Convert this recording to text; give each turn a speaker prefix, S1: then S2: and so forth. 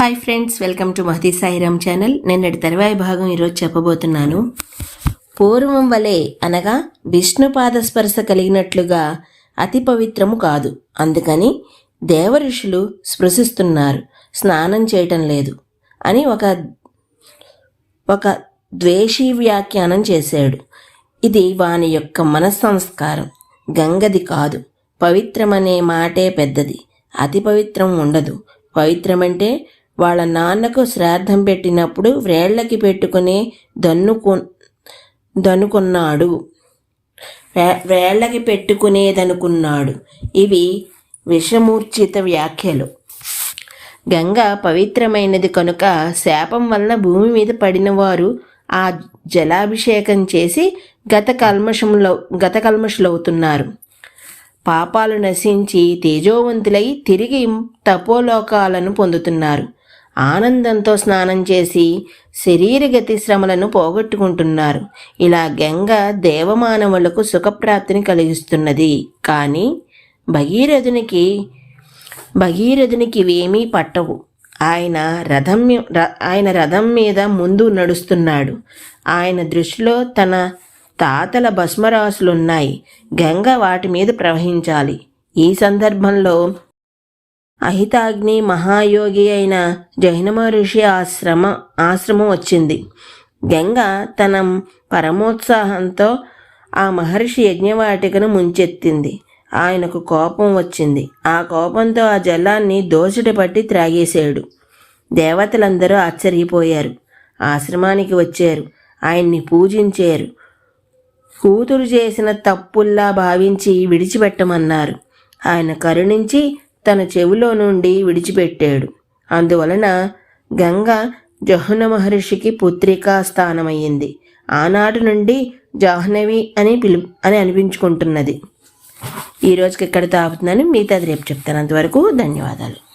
S1: Hi friends welcome to Mahadi Sairam channel. నిన్నటి తర్వాయి భాగం ఈరోజు చెప్పబోతున్నాను. పూర్వం వలె అనగా విష్ణుపాద స్పర్శ కలిగినట్లుగా అతి పవిత్రము కాదు. అందుకని దేవ ఋషులు స్పృశిస్తున్నారు. స్నానం చేయటం లేదు అని ఒక ఒక ద్వేషీ వ్యాఖ్యానం చేశాడు. ఇది వాని యొక్క మనస్సంస్కారం. గంగది కాదు. పవిత్రమనే మాటే పెద్దది. అతి పవిత్రం ఉండదు. పవిత్రమంటే వాళ్ళ నాన్నకు శ్రాద్ధం పెట్టినప్పుడు వేళ్ళకి పెట్టుకుని దన్నుకు దనుకున్నాడు వేళ్ళకి పెట్టుకునేదనుకున్నాడు ఇవి విషమూర్ఛిత వ్యాఖ్యలు. గంగ పవిత్రమైనది కనుక శాపం వలన భూమి మీద పడిన వారు ఆ జలాభిషేకం చేసి గత కల్మషంలో గత కల్మషులవుతున్నారు. పాపాలు నశించి తేజోవంతులై తిరిగి తపోలోకాలను పొందుతున్నారు. ఆనందంతో స్నానం చేసి శరీర శ్రమలను పోగొట్టుకుంటున్నారు. ఇలా గంగ దేవమానవులకు సుఖప్రాప్తిని కలిగిస్తున్నది. కానీ భగీరథునికి భగీరథునికి ఇవేమీ పట్టవు. ఆయన రథం ర- ఆయన రథం మీద ముందు నడుస్తున్నాడు. ఆయన దృష్టిలో తన తాతల భస్మరాశులున్నాయి గంగ వాటి మీద ప్రవహించాలి. ఈ సందర్భంలో అహితాగ్ని మహాయోగి అయిన జైన మహర్షి ఆశ్రమ ఆశ్రమం వచ్చింది. గంగ తన పరమోత్సాహంతో ఆ మహర్షి యజ్ఞవాటికను ముంచెత్తింది. ఆయనకు కోపం వచ్చింది. ఆ కోపంతో ఆ జలాన్ని దోసిట పట్టి త్రాగేశాడు. దేవతలందరూ ఆశ్చర్యపోయారు. ఆశ్రమానికి వచ్చారు. ఆయన్ని పూజించారు. కూతురు చేసిన తప్పుల్లా భావించి విడిచిపెట్టమన్నారు. ఆయన కరుణించి తన చెవిలో నుండి విడిచిపెట్టాడు. అందువలన గంగ జహ్న మహర్షికి పుత్రికా స్థానమయ్యింది. ఆనాటి నుండి జాహ్నవి అని పిలు అని అనిపించుకుంటున్నది. ఈ రోజుకి ఇక్కడ తాపుతున్నాను మిగతాది రేపు చెప్తాను. అంతవరకు ధన్యవాదాలు.